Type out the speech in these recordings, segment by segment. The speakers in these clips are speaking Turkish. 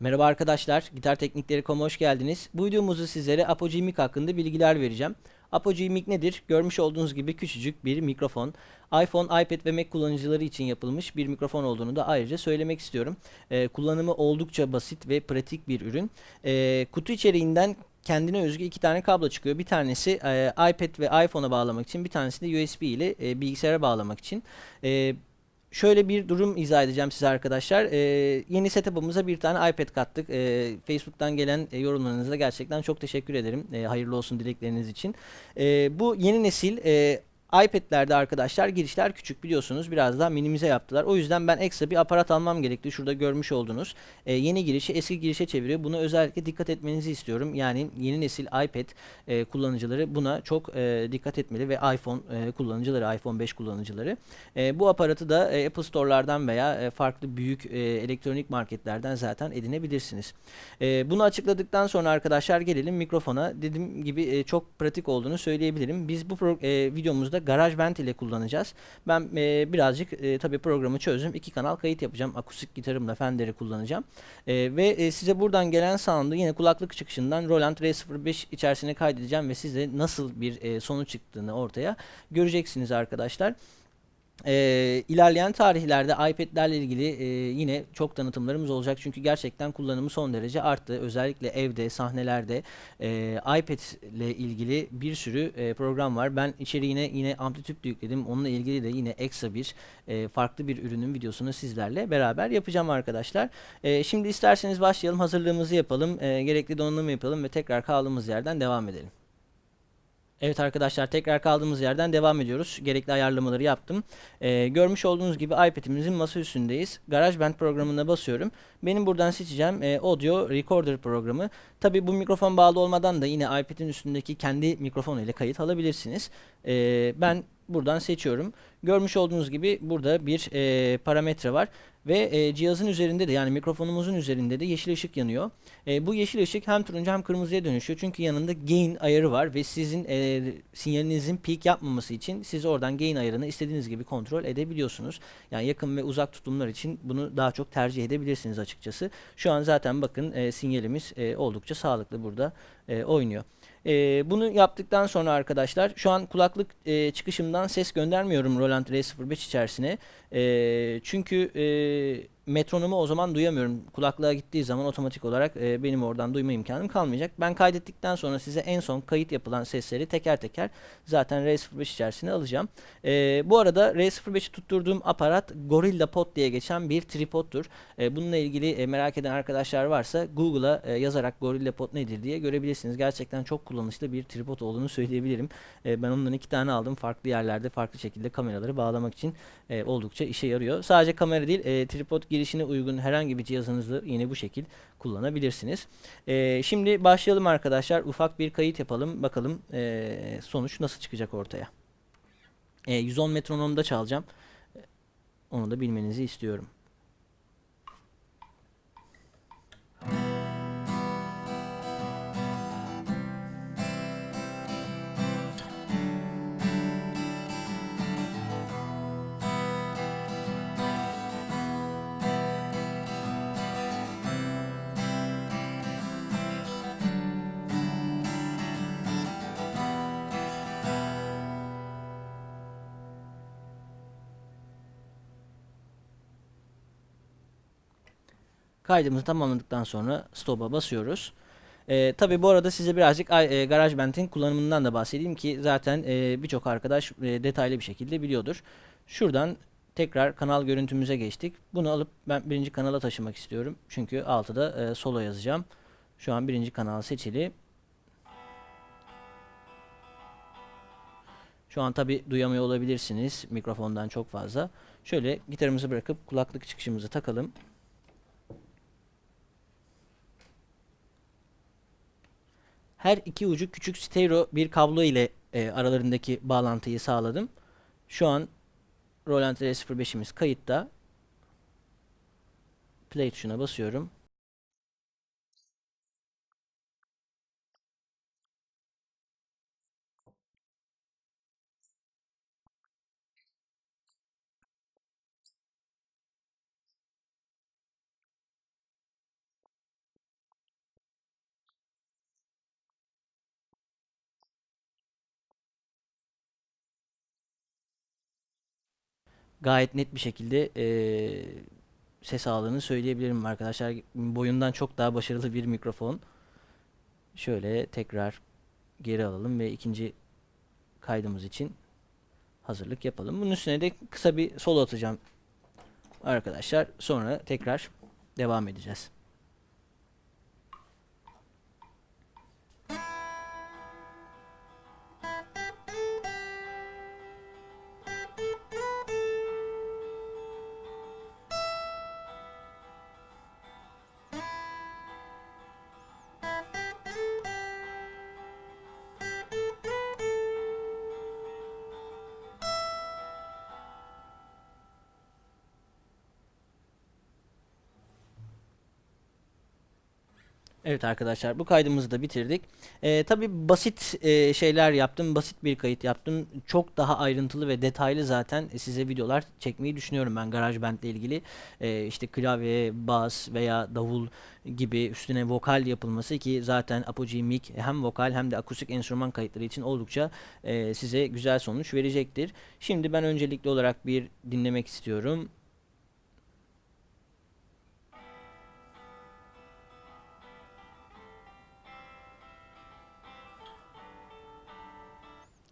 Merhaba arkadaşlar, Gitar Teknikleri.com'a hoş geldiniz. Bu videomuzda sizlere Apogee Mic hakkında bilgiler vereceğim. Apogee Mic nedir? Görmüş olduğunuz gibi küçücük bir mikrofon. iPhone, iPad ve Mac kullanıcıları için yapılmış bir mikrofon olduğunu da ayrıca söylemek istiyorum. Ee, kullanımı oldukça basit ve pratik bir ürün. Ee, kutu içeriğinden kendine özgü iki tane kablo çıkıyor. Bir tanesi e, iPad ve iPhone'a bağlamak için, bir tanesi de USB ile e, bilgisayara bağlamak için. E, Şöyle bir durum izah edeceğim size arkadaşlar. Ee, yeni setup'ımıza bir tane iPad kattık. Ee, Facebook'tan gelen e, yorumlarınıza gerçekten çok teşekkür ederim. Ee, hayırlı olsun dilekleriniz için. Ee, bu yeni nesil e, iPad'lerde arkadaşlar girişler küçük biliyorsunuz. Biraz daha minimize yaptılar. O yüzden ben ekstra bir aparat almam gerekti. Şurada görmüş olduğunuz e, yeni girişi eski girişe çeviriyor. Buna özellikle dikkat etmenizi istiyorum. Yani yeni nesil iPad e, kullanıcıları buna çok e, dikkat etmeli ve iPhone e, kullanıcıları, iPhone 5 kullanıcıları. E, bu aparatı da e, Apple Store'lardan veya e, farklı büyük e, elektronik marketlerden zaten edinebilirsiniz. E, bunu açıkladıktan sonra arkadaşlar gelelim mikrofona. Dediğim gibi e, çok pratik olduğunu söyleyebilirim. Biz bu e, videomuzda GarageBand ile kullanacağız. Ben e, birazcık e, tabii programı çözdüm. İki kanal kayıt yapacağım. Akustik gitarımla Fender'i kullanacağım. E, ve e, size buradan gelen sound'u yine kulaklık çıkışından Roland R05 içerisine kaydedeceğim ve size nasıl bir e, sonuç çıktığını ortaya göreceksiniz arkadaşlar. Ee, ilerleyen tarihlerde iPad'lerle ilgili e, yine çok tanıtımlarımız olacak çünkü gerçekten kullanımı son derece arttı. Özellikle evde, sahnelerde e, iPad ile ilgili bir sürü e, program var. Ben içeriğine yine amplitüt de yükledim. Onunla ilgili de yine ekstra bir e, farklı bir ürünün videosunu sizlerle beraber yapacağım arkadaşlar. E, şimdi isterseniz başlayalım. Hazırlığımızı yapalım. e, gerekli donanımı yapalım ve tekrar kaldığımız yerden devam edelim. Evet arkadaşlar tekrar kaldığımız yerden devam ediyoruz. Gerekli ayarlamaları yaptım. Ee, görmüş olduğunuz gibi iPad'imizin masa üstündeyiz. GarageBand programına basıyorum. Benim buradan seçeceğim e, Audio Recorder programı. Tabi bu mikrofon bağlı olmadan da yine iPad'in üstündeki kendi mikrofonu ile kayıt alabilirsiniz. Ee, ben buradan seçiyorum. Görmüş olduğunuz gibi burada bir e, parametre var. Ve e, cihazın üzerinde de yani mikrofonumuzun üzerinde de yeşil ışık yanıyor. E, bu yeşil ışık hem turuncu hem kırmızıya dönüşüyor. Çünkü yanında gain ayarı var ve sizin e, sinyalinizin peak yapmaması için siz oradan gain ayarını istediğiniz gibi kontrol edebiliyorsunuz. Yani yakın ve uzak tutumlar için bunu daha çok tercih edebilirsiniz açıkçası. Şu an zaten bakın e, sinyalimiz e, oldukça sağlıklı burada e, oynuyor. E, bunu yaptıktan sonra arkadaşlar şu an kulaklık e, çıkışımdan ses göndermiyorum Roland R05 içerisine. E, çünkü e, metronomu o zaman duyamıyorum. Kulaklığa gittiği zaman otomatik olarak e, benim oradan duyma imkanım kalmayacak. Ben kaydettikten sonra size en son kayıt yapılan sesleri teker teker zaten R05 içerisine alacağım. E, bu arada R05'i tutturduğum aparat Gorilla Pod diye geçen bir tripodtur. E, bununla ilgili e, merak eden arkadaşlar varsa Google'a e, yazarak Gorilla Pod nedir diye görebilirsiniz. Gerçekten çok kullanışlı bir tripod olduğunu söyleyebilirim. E, ben ondan iki tane aldım. Farklı yerlerde farklı şekilde kameraları bağlamak için e, oldukça işe yarıyor. Sadece kamera değil, e, tripod girişine uygun herhangi bir cihazınızı yine bu şekil kullanabilirsiniz. E, şimdi başlayalım arkadaşlar. Ufak bir kayıt yapalım. Bakalım e, sonuç nasıl çıkacak ortaya. E, 110 metronomda çalacağım. Onu da bilmenizi istiyorum. Kaydımızı tamamladıktan sonra stop'a basıyoruz. Ee, tabii bu arada size birazcık e, GarageBand'in kullanımından da bahsedeyim ki zaten e, birçok arkadaş e, detaylı bir şekilde biliyordur. Şuradan tekrar kanal görüntümüze geçtik. Bunu alıp ben birinci kanala taşımak istiyorum. Çünkü altıda e, solo yazacağım. Şu an birinci kanal seçili. Şu an tabi duyamıyor olabilirsiniz mikrofondan çok fazla. Şöyle gitarımızı bırakıp kulaklık çıkışımızı takalım. Her iki ucu küçük stereo bir kablo ile e, aralarındaki bağlantıyı sağladım. Şu an Roland R05'imiz kayıtta. Play tuşuna basıyorum. Gayet net bir şekilde eee, ses aldığını söyleyebilirim arkadaşlar. Boyundan çok daha başarılı bir mikrofon. Şöyle tekrar geri alalım ve ikinci kaydımız için hazırlık yapalım. Bunun üstüne de kısa bir solo atacağım arkadaşlar. Sonra tekrar devam edeceğiz. Evet arkadaşlar bu kaydımızı da bitirdik. Ee, tabii basit e, şeyler yaptım. Basit bir kayıt yaptım. Çok daha ayrıntılı ve detaylı zaten size videolar çekmeyi düşünüyorum ben GarageBand ile ilgili. Ee, işte klavye, bas veya davul gibi üstüne vokal yapılması ki zaten Apogee Mic hem vokal hem de akustik enstrüman kayıtları için oldukça e, size güzel sonuç verecektir. Şimdi ben öncelikli olarak bir dinlemek istiyorum.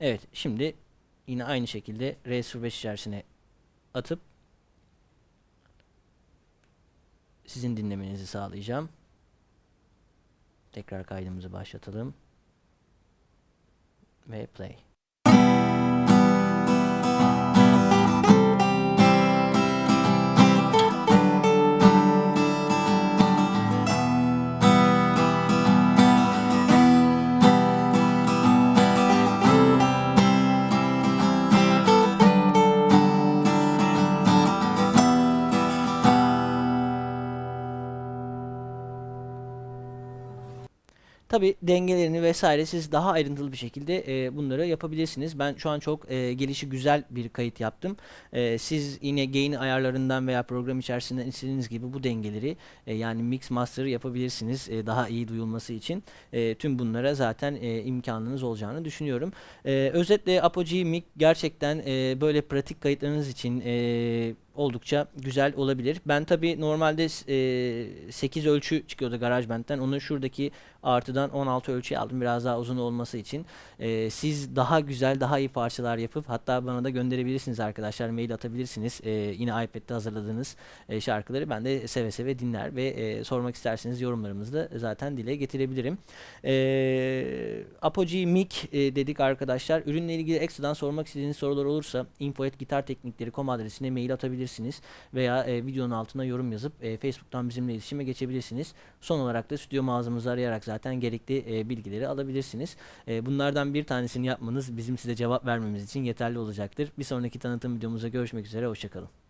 Evet, şimdi yine aynı şekilde R05 içerisine atıp sizin dinlemenizi sağlayacağım. Tekrar kaydımızı başlatalım. Ve play. Tabi dengelerini vesaire siz daha ayrıntılı bir şekilde e, bunları yapabilirsiniz. Ben şu an çok e, gelişi güzel bir kayıt yaptım. E, siz yine gain ayarlarından veya program içerisinden istediğiniz gibi bu dengeleri e, yani mix master yapabilirsiniz e, daha iyi duyulması için. E, tüm bunlara zaten e, imkanınız olacağını düşünüyorum. E, özetle Apogee Mic gerçekten e, böyle pratik kayıtlarınız için e, oldukça güzel olabilir. Ben tabi normalde e, 8 ölçü çıkıyordu GarageBand'den. Onu şuradaki artıdan 16 ölçüye aldım biraz daha uzun olması için. E, siz daha güzel, daha iyi parçalar yapıp hatta bana da gönderebilirsiniz arkadaşlar. Mail atabilirsiniz. E, yine iPad'de hazırladığınız e, şarkıları ben de seve seve dinler ve e, sormak isterseniz yorumlarımızda zaten dile getirebilirim. E, Apogee Mic e, dedik arkadaşlar. Ürünle ilgili ekstradan sormak istediğiniz sorular olursa info.gitarteknikleri.com adresine mail atabilirsiniz veya e, videonun altına yorum yazıp e, Facebook'tan bizimle iletişime geçebilirsiniz. Son olarak da stüdyo mağazamızı arayarak zaten gerekli e, bilgileri alabilirsiniz. E, bunlardan bir tanesini yapmanız bizim size cevap vermemiz için yeterli olacaktır. Bir sonraki tanıtım videomuzda görüşmek üzere. Hoşçakalın.